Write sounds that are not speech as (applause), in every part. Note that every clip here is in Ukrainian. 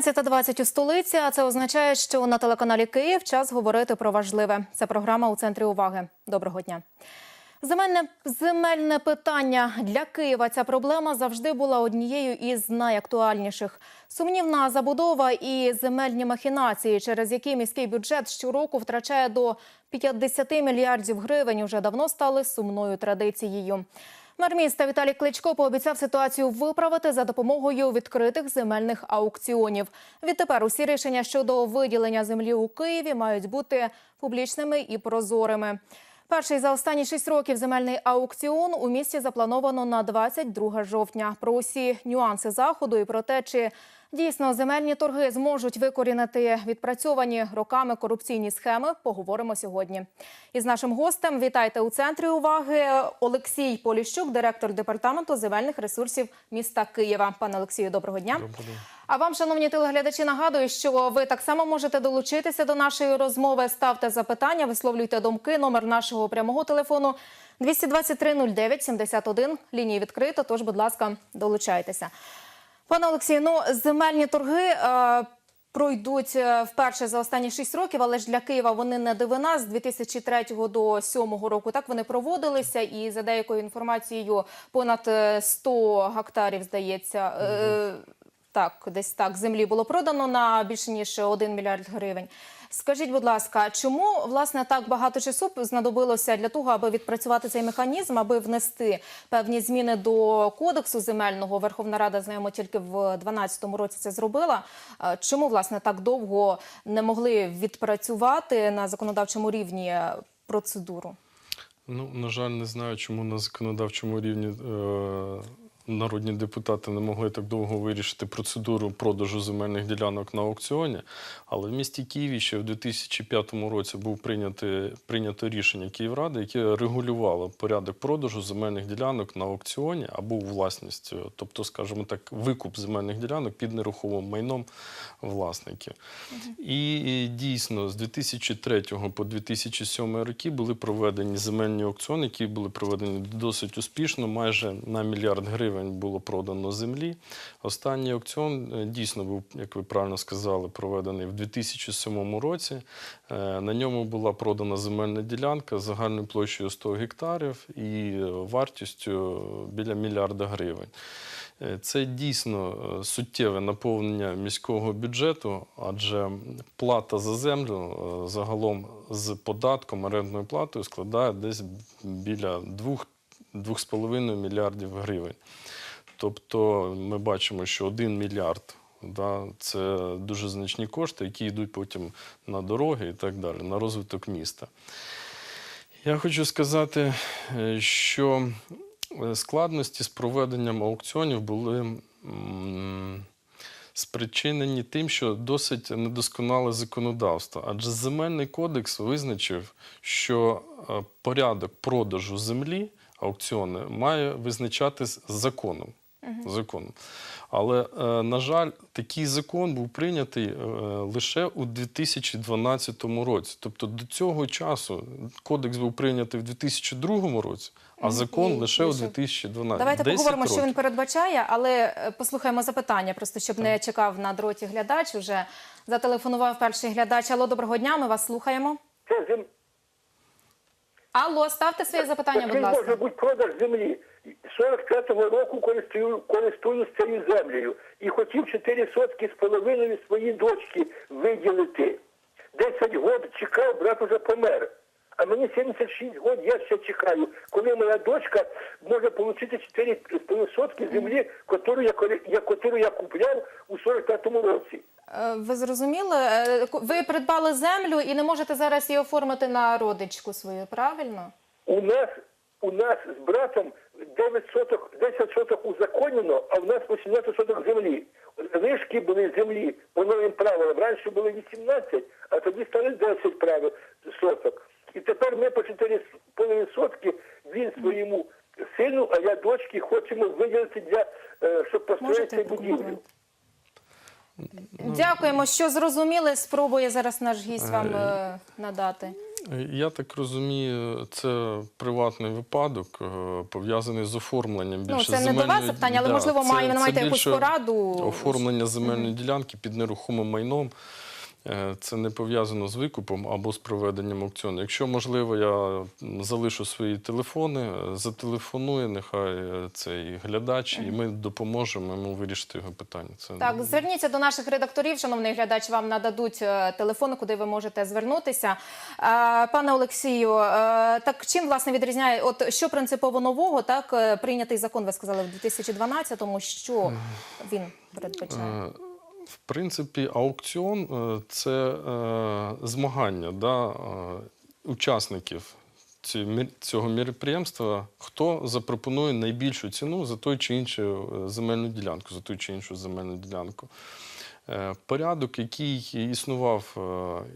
16.20 у столиці, а це означає, що на телеканалі Київ час говорити про важливе. Це програма у центрі уваги. Доброго дня. Земельне земельне питання для Києва. Ця проблема завжди була однією із найактуальніших. Сумнівна забудова і земельні махінації, через які міський бюджет щороку втрачає до 50 мільярдів гривень, уже давно стали сумною традицією. Мер міста Віталій Кличко пообіцяв ситуацію виправити за допомогою відкритих земельних аукціонів. Відтепер усі рішення щодо виділення землі у Києві мають бути публічними і прозорими. Перший за останні шість років земельний аукціон у місті заплановано на 22 жовтня. Про усі нюанси заходу і про те, чи дійсно земельні торги зможуть викорінити відпрацьовані роками корупційні схеми, поговоримо сьогодні. Із нашим гостем вітайте у центрі уваги Олексій Поліщук, директор департаменту земельних ресурсів міста Києва. Пане Олексію, доброго дня. Доброго дня. А вам, шановні телеглядачі, нагадую, що ви так само можете долучитися до нашої розмови. Ставте запитання, висловлюйте думки. Номер нашого прямого телефону 223 09 71. Лінії відкрито. Тож, будь ласка, долучайтеся. Пане Олексію, ну земельні торги. Е, Пройдуть е, вперше за останні шість років, але ж для Києва вони не дивина. З 2003 до 2007 року так вони проводилися, і за деякою інформацією понад е, 100 гектарів, здається, е, так, десь так землі було продано на більше ніж 1 мільярд гривень. Скажіть, будь ласка, чому власне так багато часу знадобилося для того, аби відпрацювати цей механізм, аби внести певні зміни до кодексу земельного? Верховна Рада знаємо тільки в 2012 році це зробила. Е, Чому власне так довго не могли відпрацювати на законодавчому рівні процедуру? Ну, на жаль, не знаю, чому на законодавчому рівні е, народні депутати не могли так довго вирішити процедуру продажу земельних ділянок на аукціоні. Але в місті Києві ще в 2005 році був прийнято, прийнято рішення Київради, яке регулювало порядок продажу земельних ділянок на аукціоні або у власність, тобто, скажімо так, викуп земельних ділянок під нерухомим майном власників. І дійсно з 2003 по 2007 роки були проведені земельні аукціони, які були проведені досить успішно. Майже на мільярд гривень було продано землі. Останній аукціон е, дійсно був, як ви правильно сказали, проведений в 2007 році. Е, На ньому була продана земельна ділянка з загальною площею 100 гектарів і е, вартістю біля мільярда гривень. Це дійсно суттєве наповнення міського бюджету, адже плата за землю загалом з податком, орендною платою складає десь біля 2-2,5 мільярдів гривень. Тобто ми бачимо, що 1 мільярд да, це дуже значні кошти, які йдуть потім на дороги і так далі, на розвиток міста. Я хочу сказати, е, що е, складності з проведенням аукціонів були спричинені тим, що досить недосконале законодавство. Адже земельний кодекс визначив, що е, порядок продажу землі аукціони має визначатись законом. законом. Але, е, на жаль, такий закон був прийнятий е, лише у 2012 році. Тобто до цього часу кодекс був прийнятий в 2002 році, а закон І лише у лише- 2012. Давайте 10 поговоримо, що років. він передбачає, але е, послухаємо запитання, просто щоб не чекав на дроті глядач. Уже зателефонував перший глядач. Алло, доброго дня. Ми вас слухаємо. Це зем... Алло, ставте своє запитання, будь Такий ласка. може бути продаж землі. З 45-го року користую, користуюсь цією землею і хотів 4 сотки з половиною своїй дочки виділити. 10 років чекав, брат уже помер. А мені 76 років, я ще чекаю, коли моя дочка може отримати 4 сотки землі, яку я, яку я купляв у 45-му році. Е, Ви зрозуміли? Е, Ви придбали землю і не можете зараз її оформити на родичку свою, правильно? У нас, у нас з братом 9 соток, 10 соток узаконено, а у нас 18 соток землі. Лишки були землі по новим правилам. Раніше було 18, а тоді стали 10 правил соток. І тепер ми по 4,5 сотки він своєму сину, а я дочці хочемо виділити для е, щоб построїти цю будівлю. Дякуємо, що зрозуміли. Спробує зараз наш гість вам е, надати. Я так розумію, це приватний випадок, е, пов'язаний з оформленням більше Ну, це не до вас земельної- запитання, але Да, можливо, це- має це маєте якусь пораду. Оформлення земельної ділянки під нерухомим майном. Е, Це не пов'язано з викупом або з проведенням аукціону. Якщо можливо, я залишу свої телефони, е, зателефонує, нехай е, цей глядач, і ми допоможемо йому вирішити його питання. Це Так, зверніться до наших редакторів, шановний глядач, вам нададуть телефони, куди ви можете звернутися. Пане Олексію, так чим власне відрізняє, от що принципово нового, так прийнятий закон, ви сказали, в 2012-му, що він передбачає? В принципі, аукціон е, це е, змагання да, е, учасників цього міроприємства, хто запропонує найбільшу ціну за той чи іншу земельну ділянку, за ту чи іншу земельну ділянку. Порядок, який існував,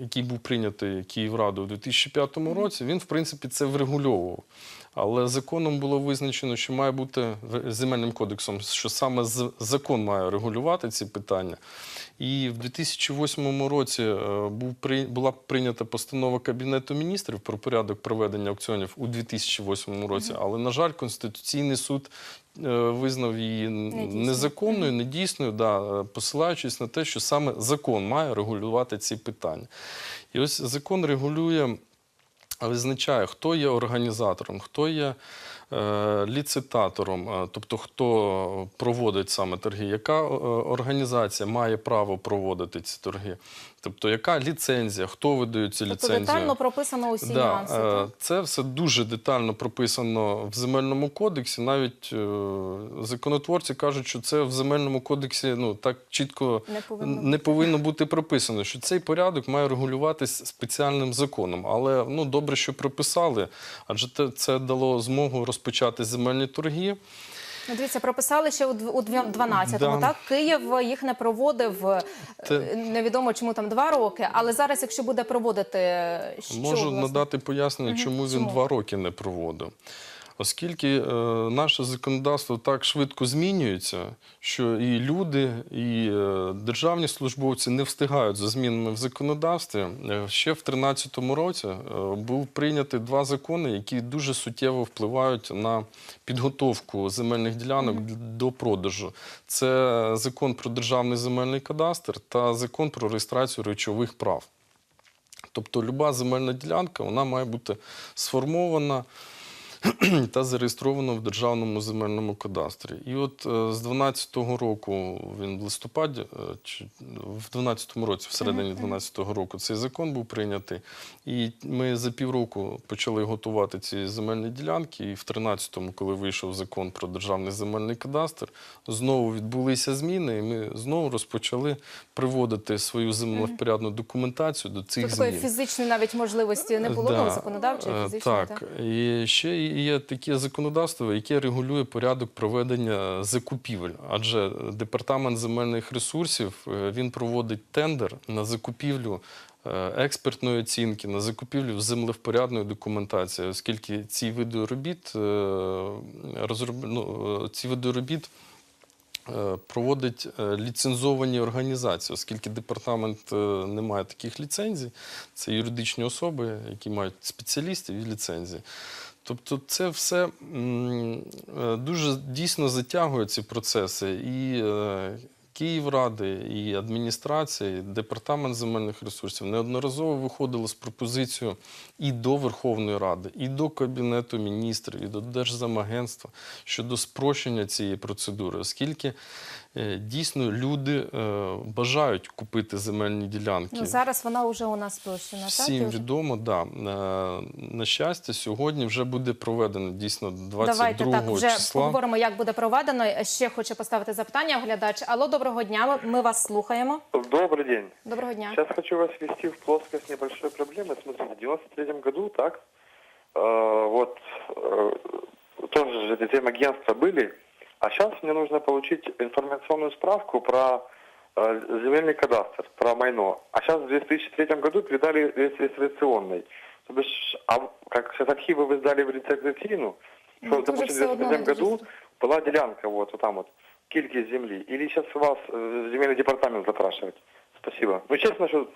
який був прийнятий Київрадою у 2005 році, він, в принципі, це врегульовував. Але законом було визначено, що має бути земельним кодексом, що саме закон має регулювати ці питання. І в 2008 році е, була прийнята постанова Кабінету міністрів про порядок проведення аукціонів у 2008 році. Але, на жаль, Конституційний суд е, визнав її незаконною, недійсною, да, е, посилаючись на те, що саме закон має регулювати ці питання. І ось закон регулює визначає, хто є організатором, хто є е, ліцитатором, е, тобто хто проводить саме торги, яка е, організація має право проводити ці торги, тобто яка ліцензія, хто видає ці Тобто ліцензії. детально прописано усі нюанси. е, так? Це все дуже детально прописано в земельному кодексі. Навіть е, законотворці кажуть, що це в земельному кодексі ну так чітко Не повинно не повинно бути прописано, що цей порядок має регулюватись спеціальним законом. Але ну добре, що прописали, адже це дало змогу розпочати земельні торги. Ну, дивіться, прописали ще у дв- у дві- 12-му, Да. так? Київ їх не проводив е, Те- невідомо чому там два роки, але зараз, якщо буде проводити, е, що Можу власне? надати пояснення, чому він Чому? два роки не проводив. Оскільки е, наше законодавство так швидко змінюється, що і люди, і е, державні службовці не встигають за змінами в законодавстві. Е, ще в 2013 році е, був прийнятий два закони, які дуже суттєво впливають на підготовку земельних ділянок до продажу. Це закон про державний земельний кадастр та закон про реєстрацію речових прав. Тобто люба земельна ділянка вона має бути сформована (clears throat) та зареєстрована в Державному земельному кадастрі. І от е, з 12-го року, він в листопаді, е, чи в 12-му році, всередині 12-го року, цей закон був прийнятий. І ми за півроку почали готувати ці земельні ділянки. І в 13-му, коли вийшов закон про Державний земельний кадастр, знову відбулися зміни, і ми знову розпочали приводити свою землевпорядну документацію до цих Тут такої фізичної навіть можливості не було, Да. законодавчої, Е, фізичної. Так, і ще є таке законодавство, яке регулює порядок проведення закупівель. Адже департамент земельних ресурсів е, він проводить тендер на закупівлю. е, Експертної оцінки на закупівлю землевпорядної документації, оскільки ці види робіт е, ну, ці види робіт проводить ліцензовані організації, оскільки департамент не має таких ліцензій, це юридичні особи, які мають спеціалістів і ліцензії. Тобто це все е, дуже дійсно затягує ці процеси. І е, Київради, і адміністрація, і департамент земельних ресурсів неодноразово виходили з пропозицією і до Верховної Ради, і до Кабінету міністрів, і до Держзамагентства щодо спрощення цієї процедури, оскільки е, дійсно люди е, бажають купити земельні ділянки. Ну, Зараз вона вже у нас спрощена. так? Всім відомо, да. Е, на щастя, сьогодні вже буде проведено дійсно 22 числа. Давайте так вже числа. поговоримо, як буде проведено. Ще хочу поставити запитання. Оглядач, алло, доброго дня. Ми вас слухаємо. Добрий день. Доброго дня. Зараз хочу вас ввести в плоскость небольшої проблеми. Смотрите, 93 2023 году, так. Э, вот э, тоже же эти агентства были, а сейчас мне нужно получить информационную справку про э, земельный кадастр, про майно. А сейчас в 2003 году передали регистрационный. То бишь, а, как сейчас архивы вы сдали в что ну, в 2003 году была делянка вот, вот там вот, кильки земли. Или сейчас вас земельный департамент запрашивает. Спасибо. Ну, честно, что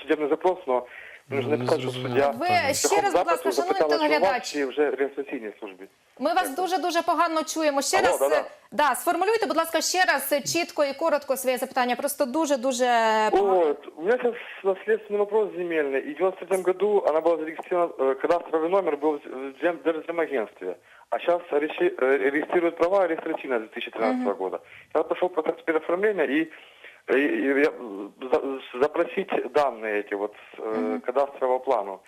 судебный запрос, но Ну, нужно не написать, що зрозуміло. суддя Ви Так. ще раз, будь ласка, шановні запитала, чи у вас, телеглядач, чи вже реєстраційній службі. ми вас дуже дуже погано чуємо. Ще Алло, раз да-да. е, да, сформулюйте, будь ласка, ще раз е, чітко і коротко своє запитання. Просто дуже дуже погано. Вот. У меня сейчас наследственный вопрос земельный. И в 93 году она была зарегистрирована, э, кадастровый номер был в зем- Держземагентстве. А сейчас регистрируют права регистративно с 2013 года. Я пошел процесс переоформления и, и- и я, за- запросить данные эти вот с э, кадастрового плану.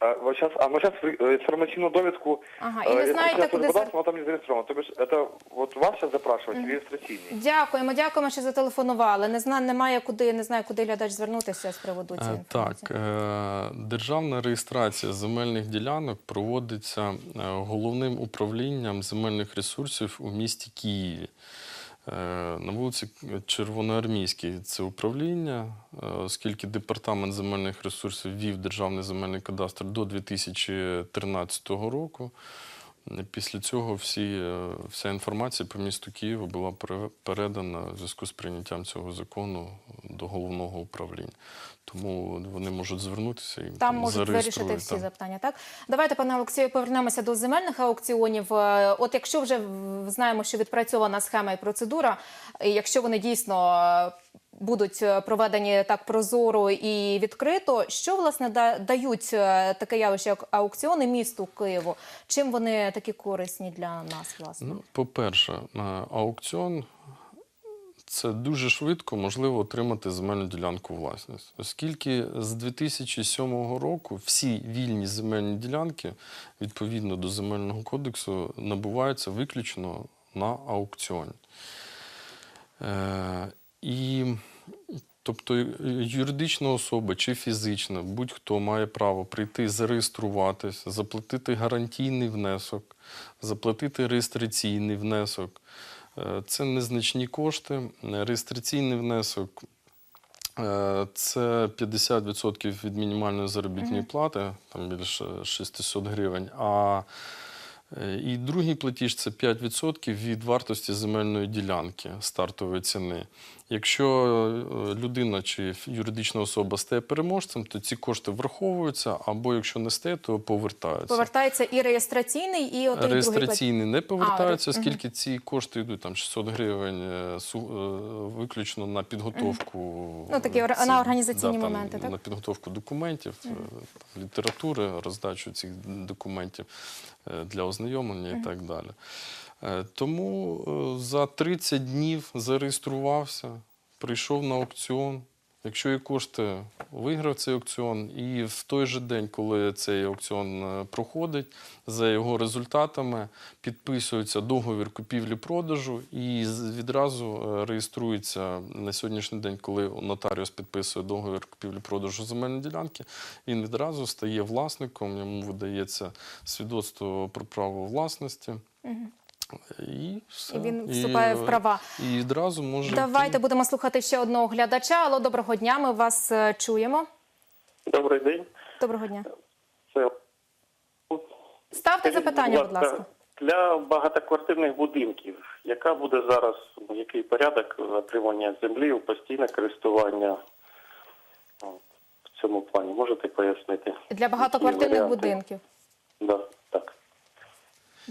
А, вот сейчас, а мы сейчас информативную довідку, Ага, э, і ви если знаєте, сейчас куди податься, звер- но там не зарегистрировано. То бишь, это вот вас сейчас запрашивать, или регистративный? Дякуємо, дякуємо, що зателефонували. Не знаю, немає куди, не знаю, куди глядач звернутися з приводу цієї Е, Так, інформації. е, державна реєстрація земельних ділянок проводиться е, головним управлінням земельних ресурсів у місті Києві. Е, На вулиці Червоноармійській це управління, е, оскільки департамент земельних ресурсів вів державний земельний кадастр до 2013 року. Після цього всі, е, вся інформація по місту Києву була пере- передана в зв'язку з прийняттям цього закону до головного управління. Тому вони можуть звернутися і Там можуть вирішити всі так. запитання. Так давайте, пане Олексію, повернемося до земельних аукціонів. Е, От якщо вже знаємо, що відпрацьована схема і процедура, і якщо вони дійсно е, будуть е, проведені так прозоро і відкрито, що власне дають е, таке явище, як аукціони місту Києву? Чим вони такі корисні для нас, власне? Ну, по-перше, е, аукціон це дуже швидко можливо отримати земельну ділянку власність, оскільки з 2007 року всі вільні земельні ділянки відповідно до земельного кодексу набуваються виключно на аукціоні. І Тобто юридична особа чи фізична, будь-хто має право прийти, зареєструватись, заплатити гарантійний внесок, заплатити реєстраційний внесок. Е, Це незначні кошти. Реєстраційний внесок е, це 50% від мінімальної заробітної плати, там більше 600 гривень. А І другий платіж це 5% від вартості земельної ділянки стартової ціни. Якщо е, людина чи юридична особа стає переможцем, то ці кошти враховуються, або якщо не стає, то повертаються. Повертається і реєстраційний, і от другий. Реєстраційний не повертаються, ре- оскільки ці кошти йдуть там 600 гривень е, е, виключно на підготовку Ну, такі цих- на організаційні там, моменти, так? на підготовку документів, е, літератури, роздачу цих документів е, для ознайомлення і так далі. Е, Тому е, за 30 днів зареєструвався, прийшов на аукціон. Якщо є кошти, виграв цей аукціон, і в той же день, коли цей аукціон е, проходить, за його результатами підписується договір купівлі-продажу і відразу е, реєструється на сьогоднішній день, коли нотаріус підписує договір купівлі-продажу земельної ділянки, він відразу стає власником, йому видається свідоцтво про право власності. І, все. І він вступає в права. І відразу може. Давайте йти. будемо слухати ще одного глядача. Алло, доброго дня. Ми вас е, чуємо. Добрий день. Доброго дня. Це Ставте запитання, будь ласка. Для багатоквартирних будинків, яка буде зараз, який порядок отримання землі у постійне користування в цьому плані? Можете пояснити? Для багатоквартирних будинків. Да, так.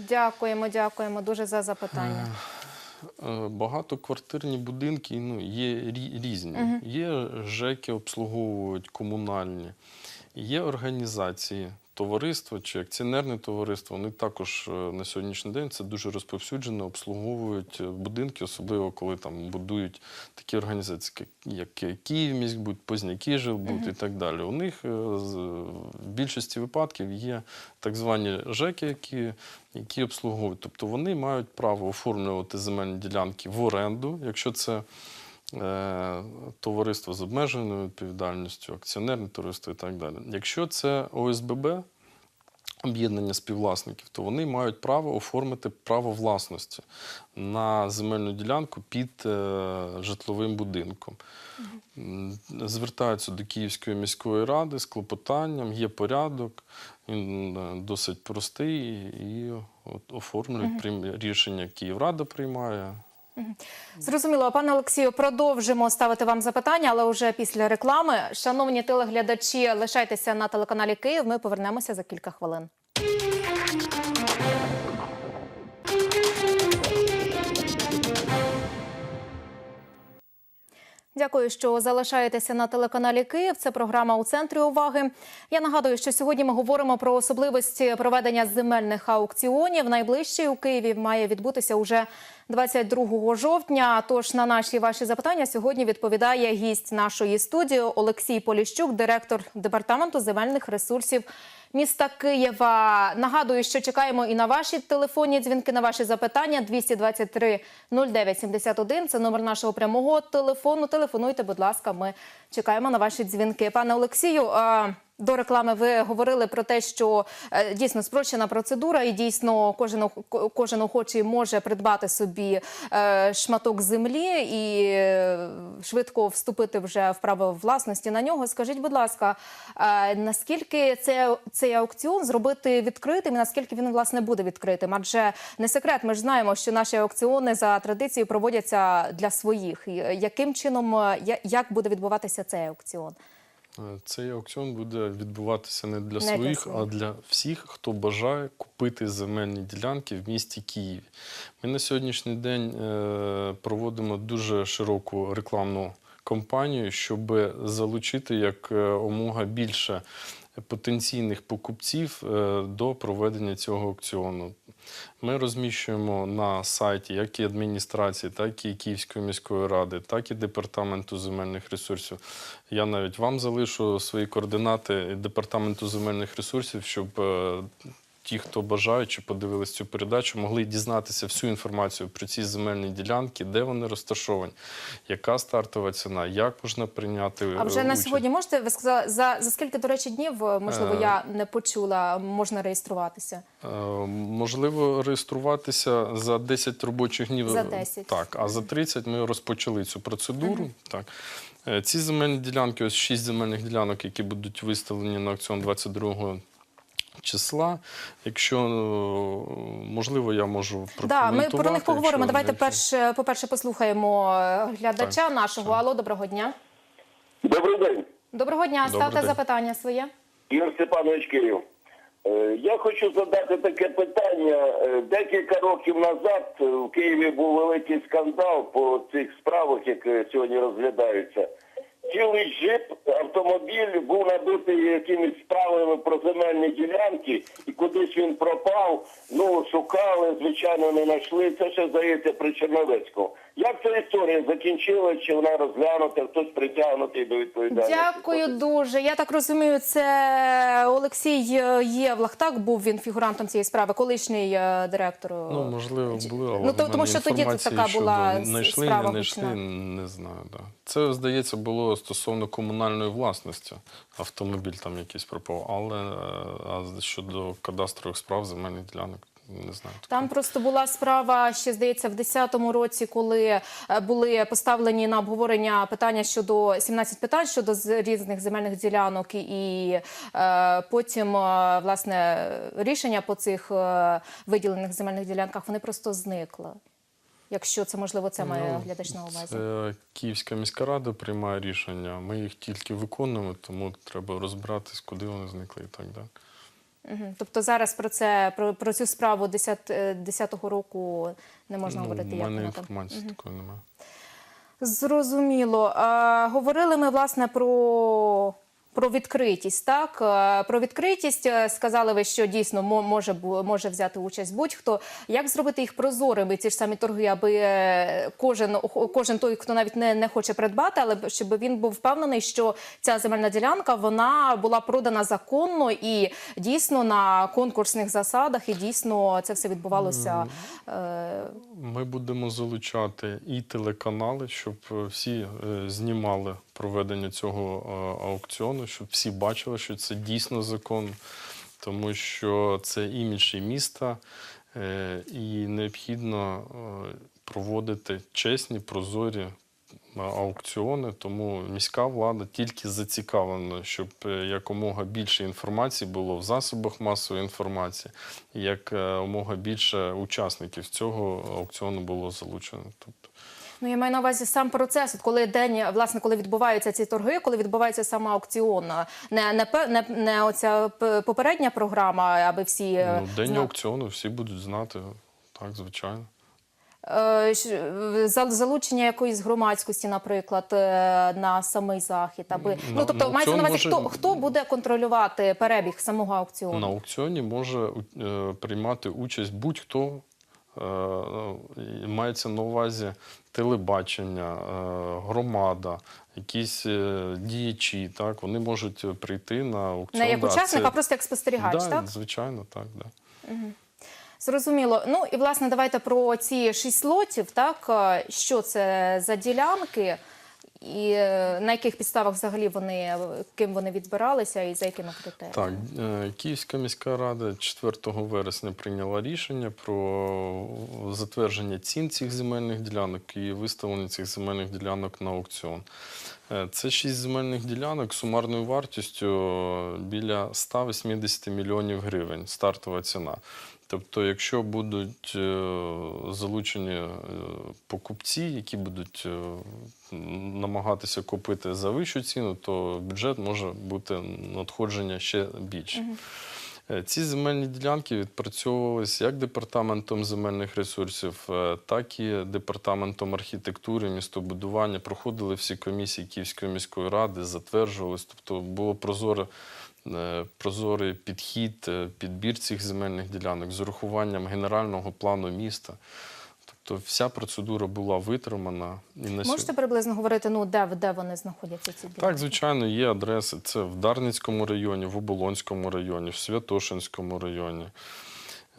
Дякуємо, дякуємо дуже за запитання. Е, Багатоквартирні будинки ну, є різні. різні. Є ЖЕКи, обслуговують комунальні, є організації, товариства чи акціонерне товариство. Вони також е, на сьогоднішній день це дуже розповсюджено, обслуговують е, будинки, особливо коли там будують такі організації, як Київміськбуд, Познякіжилбуд і так далі. У них е, в більшості випадків є так звані ЖЕКи, які, які обслуговують. Тобто вони мають право оформлювати земельні ділянки в оренду, якщо це е, товариство з обмеженою відповідальністю, акціонерне товариство і так далі. Якщо це ОСББ, об'єднання співвласників, то вони мають право оформити право власності на земельну ділянку під е, житловим будинком. Звертаються до Київської міської ради з клопотанням, є порядок, він е, досить простий і оформлюють рішення Київрада приймає. Зрозуміло, пане Олексію, продовжимо ставити вам запитання, але вже після реклами. Шановні телеглядачі, лишайтеся на телеканалі Київ. Ми повернемося за кілька хвилин. Дякую, що залишаєтеся на телеканалі Київ. Це програма у центрі уваги. Я нагадую, що сьогодні ми говоримо про особливості проведення земельних аукціонів. Найближчий у Києві має відбутися уже 22 жовтня. Тож на наші ваші запитання сьогодні відповідає гість нашої студії Олексій Поліщук, директор департаменту земельних ресурсів міста Києва. Нагадую, що чекаємо і на ваші телефонні дзвінки, на ваші запитання 223 09 71. Це номер нашого прямого телефону. Телефонуйте, будь ласка. Ми чекаємо на ваші дзвінки. Пане Олексію. До реклами ви говорили про те, що е, дійсно спрощена процедура, і дійсно кожен кожен охочий може придбати собі е, шматок землі і е, швидко вступити вже в право власності на нього. Скажіть, будь ласка, наскільки це, цей аукціон зробити відкритим, і наскільки він власне буде відкритим? Адже не секрет, ми ж знаємо, що наші аукціони за традицією проводяться для своїх. Яким чином як буде відбуватися цей аукціон? Е, Цей аукціон буде відбуватися не для Не своїх, своїх. а для всіх, хто бажає купити земельні ділянки в місті Києві. Ми на сьогоднішній день е, проводимо дуже широку рекламну кампанію, щоб залучити як е, омога більше потенційних покупців до проведення цього аукціону. Ми розміщуємо на сайті як і адміністрації, так і Київської міської ради, так і департаменту земельних ресурсів. Я навіть вам залишу свої координати департаменту земельних ресурсів, щоб е, ті, хто бажають чи подивились цю передачу, могли дізнатися всю інформацію про ці земельні ділянки, де вони розташовані, яка стартова ціна, як можна прийняти. А вже е, на сьогодні можете ви сказали за, за скільки, до речі, днів е, можливо Е. я не почула, можна реєструватися? Можливо, реєструватися за 10 робочих днів. За 10. Так, а за 30 ми розпочали цю процедуру. Так. Е, Ці земельні ділянки, ось 6 земельних ділянок, які будуть виставлені на аукціон 22 числа. Якщо е, можливо, я можу Да, ми про них поговоримо. Давайте якщо- перш, по-перше, послухаємо е, глядача нашого. Алло, доброго дня. Добрий день. Доброго дня. Добрий Ставте день. запитання своє. Ігор Степанович Київ. Е, Я хочу задати таке питання. Декілька років назад в Києві був великий скандал по цих справах, які сьогодні розглядаються. Цілий джип, автомобіль був набитий якимись справами про земельні ділянки, і кудись він пропав. Ну, шукали, звичайно, не знайшли. Це ще здається при Черновецькому. Як ця історія закінчилась, чи вона розглянута, хтось притягнутий до відповідальності? Дякую дуже. Я так розумію, це Олексій е, Євлах. Так був він фігурантом цієї справи, колишній е, директор. е, Ну, можливо, були, але Ну, то- тому що тоді це така була знайшли, справа не знайшли, не знаю. Да. Це, здається, було стосовно комунальної власності. Автомобіль там якийсь пропав, але а щодо кадастрових справ земельних ділянок, не знаю. Там просто була справа ще здається в 10-му році, коли е, були поставлені на обговорення питання щодо 17 питань щодо різних земельних ділянок, і, і е, потім е, власне рішення по цих е, виділених земельних ділянках вони просто зникли. Якщо це можливо, це має Ну, глядач на увазі. Це Київська міська рада приймає рішення. Ми їх тільки виконуємо, тому треба розбиратись, куди вони зникли і так далі. Тобто зараз про це про, про цю справу 10, е, 10-го року не можна ну, говорити. у як мене там. інформації такої немає. Зрозуміло. Е, говорили ми власне про. Про відкритість, так Е, про відкритість е, сказали ви, що дійсно мо- може може взяти участь будь-хто. Як зробити їх прозорими, ці ж самі торги, аби е, кожен кожен той, хто навіть не, не хоче придбати, але щоб він був впевнений, що ця земельна ділянка вона була продана законно і дійсно на конкурсних засадах, і дійсно це все відбувалося. Ми будемо залучати і телеканали, щоб всі знімали проведення цього е, аукціону, щоб всі бачили, що це дійсно закон, тому що це імідж і міста, е, і необхідно е, проводити чесні, прозорі аукціони, тому міська влада тільки зацікавлена, щоб якомога більше інформації було в засобах масової інформації, якомога більше учасників цього аукціону було залучено. Тобто, Ну, я маю на увазі сам процес, от коли день, власне, коли відбуваються ці торги, коли відбувається саме аукціон, не, не, не, не оця попередня програма, аби всі е, ну, день знали. аукціону всі будуть знати, так, звичайно. Е, е, залучення якоїсь громадськості, наприклад, е, на самий захід, аби На- ну тобто на мається на увазі, аукціон хто хто буде контролювати перебіг самого аукціону? На аукціоні може е, приймати участь будь-хто. Е, е, Мається на увазі телебачення, е, громада, якісь е, діячі. Так, вони можуть прийти на аукціон. Не як Да, учасник, це- а просто як спостерігач, да, так? Звичайно, так. Да. Зрозуміло. Ну і власне давайте про ці шість лотів. Так що це за ділянки, і е, на яких підставах взагалі вони ким вони відбиралися і за якими критеріями? Так, е, Київська міська рада 4 вересня прийняла рішення про затвердження цін цих земельних ділянок і виставлення цих земельних ділянок на аукціон. Е, Це шість земельних ділянок сумарною вартістю біля 180 мільйонів гривень стартова ціна. Тобто, якщо будуть е, залучені е, покупці, які будуть е, намагатися купити за вищу ціну, то бюджет може бути надходження ще більше. Ці земельні ділянки відпрацьовувалися як департаментом земельних ресурсів, так і департаментом архітектури, містобудування. Проходили всі комісії Київської міської ради, затверджувались. Тобто було прозоре, прозорий підхід, е, підбір цих земельних ділянок з урахуванням генерального плану міста. Тобто вся процедура була витримана. І на Можете приблизно говорити, ну де, де вони знаходяться ці ділянки? так, звичайно, є адреси. Це в Дарницькому районі, в Оболонському районі, в Святошинському районі, е,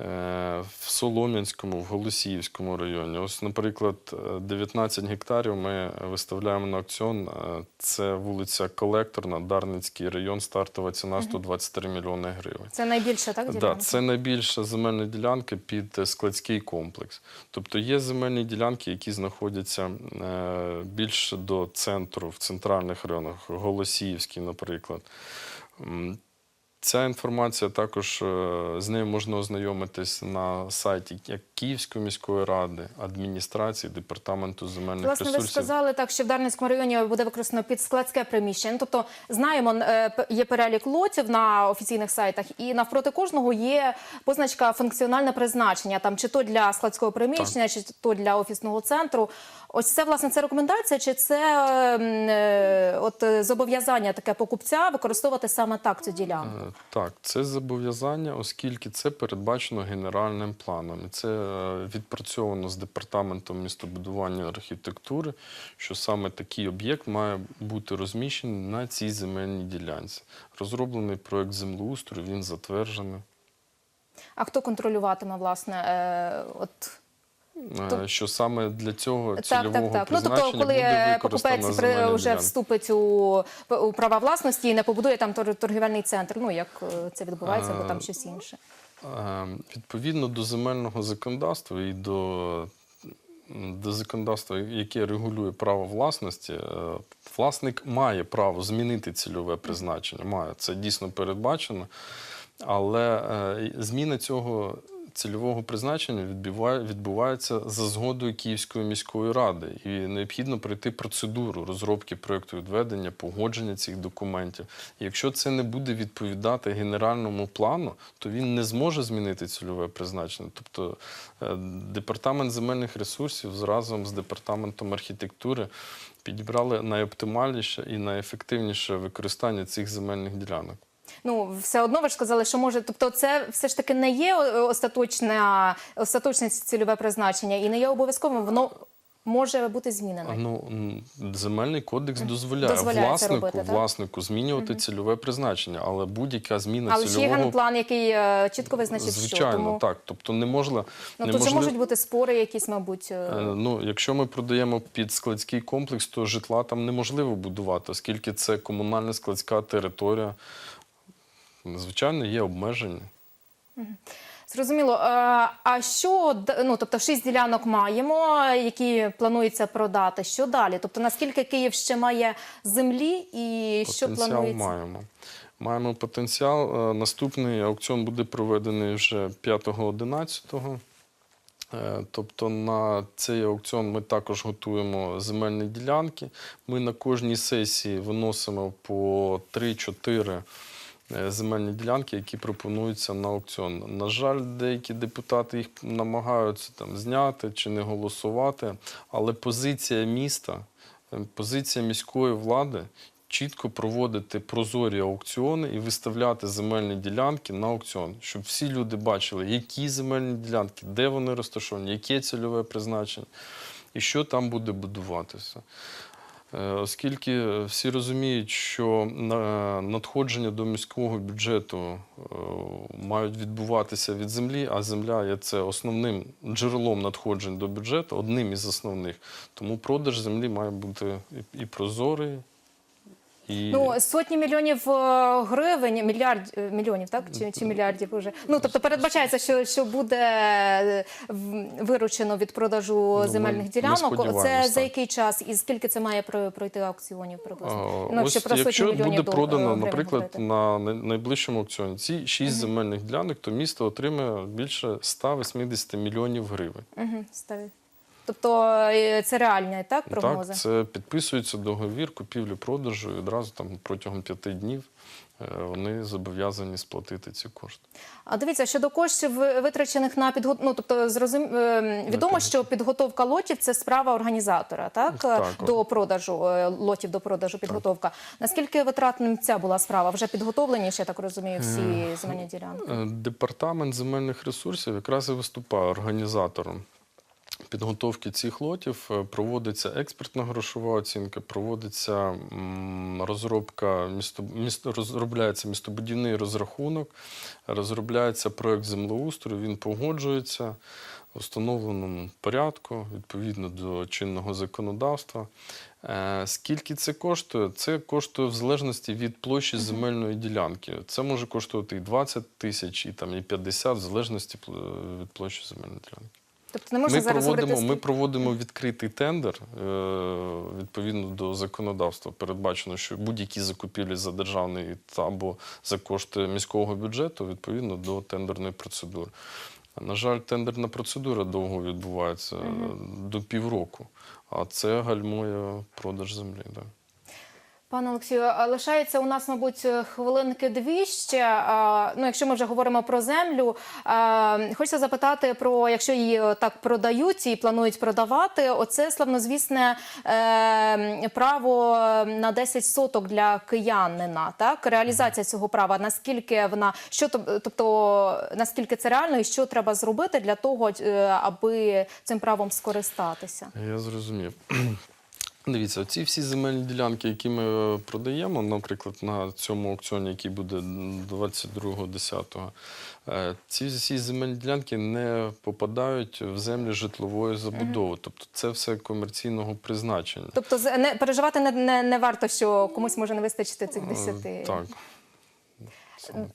в Солом'янському, в Голосіївському районі. Ось, наприклад, е, 19 гектарів ми виставляємо на аукціон. Е, Це вулиця Колекторна, Дарницький район, стартова ціна 123 мільйони гривень. Це найбільше, так, Да, це найбільша земельна ділянка під е, складський комплекс. Тобто є земельні ділянки, які знаходяться е, більше до центру, в центральних районах, Голосіївський, наприклад. Ця інформація також е, з нею можна ознайомитись на сайті як Київської міської ради, адміністрації, департаменту земельних Власне, ви сказали так, що в Дарницькому районі буде використано під складське приміщення. Тобто, знаємо, е, є перелік лотів на офіційних сайтах, і навпроти кожного є позначка функціональне призначення, там чи то для складського приміщення, чи то для офісного центру. Ось це власне це рекомендація, чи це е, е, от е, зобов'язання таке покупця використовувати саме так цю ділянку? Так, це зобов'язання, оскільки це передбачено генеральним планом. Це відпрацьовано з департаментом містобудування архітектури, що саме такий об'єкт має бути розміщений на цій земельній ділянці. Розроблений проект землеустрою, він затверджений. А хто контролюватиме власне? е, От Е, Що саме для цього Так, цільового так, так. Ну призначення тобто, коли е, покупець при- вже вступить у, у права власності і не побудує там торгівельний центр, ну як е, це відбувається, або там щось інше. Е, Відповідно до земельного законодавства і до, до законодавства, яке регулює право власності, е, власник має право змінити цільове призначення. Має це дійсно передбачено. Але е, зміна цього цільового призначення відбуває, відбувається за згодою Київської міської ради, і необхідно пройти процедуру розробки проєкту відведення, погодження цих документів. Якщо це не буде відповідати генеральному плану, то він не зможе змінити цільове призначення. Тобто е, департамент земельних ресурсів разом з департаментом архітектури підібрали найоптимальніше і найефективніше використання цих земельних ділянок. Ну все одно ви ж сказали, що може, тобто, це все ж таки не є е, остаточне, остаточне цільове призначення і не є обов'язковим. Воно може бути змінене. Ну, земельний кодекс дозволяє, Дозволяє власнику, робити, власнику змінювати цільове призначення, але будь-яка зміна Але ж є цільового генплан, який е, чітко визначить, звичайно, що тому так. Тобто не можна ну тут же можуть бути спори, якісь, мабуть. Е, Ну, якщо ми продаємо під складський комплекс, то житла там неможливо будувати, оскільки це комунальна складська територія. Звичайно, є обмеження. Зрозуміло. Е, А що ну тобто шість ділянок маємо, які планується продати? Що далі? Тобто наскільки Київ ще має землі і що Потенціал планується? маємо. Маємо потенціал. Е, Наступний аукціон буде проведений вже 5-11. Е, Тобто на цей аукціон ми також готуємо земельні ділянки. Ми на кожній сесії виносимо по 3-4 е, земельні ділянки, які пропонуються на аукціон. На жаль, деякі депутати їх намагаються там зняти чи не голосувати, але позиція міста, е, позиція міської влади чітко проводити прозорі аукціони і виставляти земельні ділянки на аукціон, щоб всі люди бачили, які земельні ділянки, де вони розташовані, яке цільове призначення і що там буде будуватися. Е, Оскільки всі розуміють, що надходження до міського бюджету е, мають відбуватися від землі, а земля є це основним джерелом надходжень до бюджету, одним із основних. Тому продаж землі має бути і прозорий, і Ну, сотні мільйонів е, гривень, мільярд е, мільйонів, так? Чи, чи мільярдів уже? Ну, тобто передбачається, що, що буде е, виручено від продажу Ну, земельних ми ділянок. сподіваємось, Це за який час і скільки це має пройти аукціонів приблизно? А, Ну, Ось про якщо буде е, продано, наприклад, говорити. на найближчому аукціоні ці шість земельних ділянок, то місто отримає більше 180 мільйонів гривень. Угу, ставлю. Тобто е, це реальні так, прогнози? Так, це підписується договір купівлі-продажу, і одразу там протягом п'яти днів е, вони зобов'язані сплатити ці кошти. А дивіться, щодо коштів витрачених на підготовку, ну тобто зрозум... е, відомо, що підготовка лотів це справа організатора, так, Так. до продажу лотів до продажу підготовка. Наскільки витратним ця була справа? Вже підготовлені, ще я так розумію, всі земельні ділянки. Департамент земельних ресурсів якраз і виступає організатором. Підготовки цих лотів Е, проводиться експертна грошова оцінка, проводиться розробка місто, місто розробляється містобудівний розрахунок, розробляється проект землеустрою. Він погоджується в установленому порядку відповідно до чинного законодавства. Е, Скільки це коштує? Це коштує в залежності від площі земельної ділянки. Це може коштувати і 20 тисяч, і там і 50, в залежності пл- від площі земельної ділянки. Тобто не можна Ми зараз проводимо, говорити ми проводимо відкритий тендер е, відповідно до законодавства. Передбачено, що будь-які закупівлі за державний або за кошти міського бюджету відповідно до тендерної процедури. На жаль, тендерна процедура довго відбувається е, до півроку, а це гальмує продаж землі. Да. Пане Олексію, лишається у нас, мабуть, хвилинки дві ще. Ну, якщо ми вже говоримо про землю, хочеться запитати про якщо її е, так продають і планують продавати, оце славнозвісне е, право на 10 соток для киянина. Так, реалізація цього права. Наскільки вона що тоб- тобто наскільки це реально, і що треба зробити для того, е, аби цим правом скористатися? Я зрозумів. Дивіться, ці всі земельні ділянки, які ми е, продаємо, наприклад, на цьому аукціоні, який буде 22.10, е, ці всі земельні ділянки не попадають в землі житлової забудови. Тобто це все комерційного призначення. Тобто з- не переживати не, не, не варто, що комусь може не вистачити цих 10. Е, Так.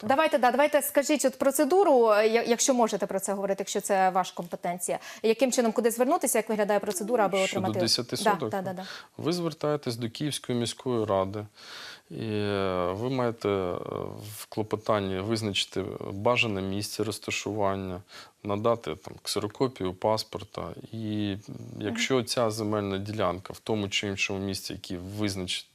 Давайте, да, давайте скажіть от процедуру, якщо можете про це говорити, якщо це ваша компетенція. Яким чином куди звернутися, як виглядає процедура, аби Щодо отримати 10 Да, да, да, да. ви звертаєтесь до Київської міської ради, і е, ви маєте е, в клопотанні визначити бажане місце розташування, надати там ксерокопію паспорта. І якщо ця земельна ділянка в тому чи іншому місці, який визначить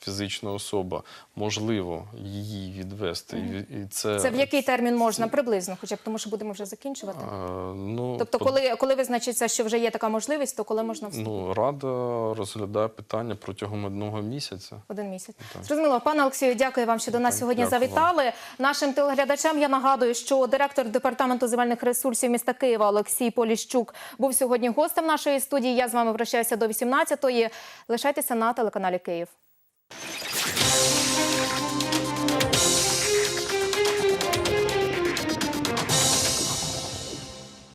фізична особа, можливо її відвести. І, і це, Це в який термін можна приблизно, хоча б тому, що будемо вже закінчувати. е, ну, Тобто, по- коли, коли визначиться, що вже є така можливість, то коли можна вступити? Ну, Рада розглядає питання протягом одного місяця. Один місяць. Так. Зрозуміло, пане Олексію, дякую вам, що до нас Так, сьогодні дякую вам. завітали. Нашим телеглядачам я нагадую, що директор департаменту земельних ресурсів міста Києва Олексій Поліщук був сьогодні гостем нашої студії. Я з вами прощаюся до 18-ї. Лишайтеся на телеканалі Київ. you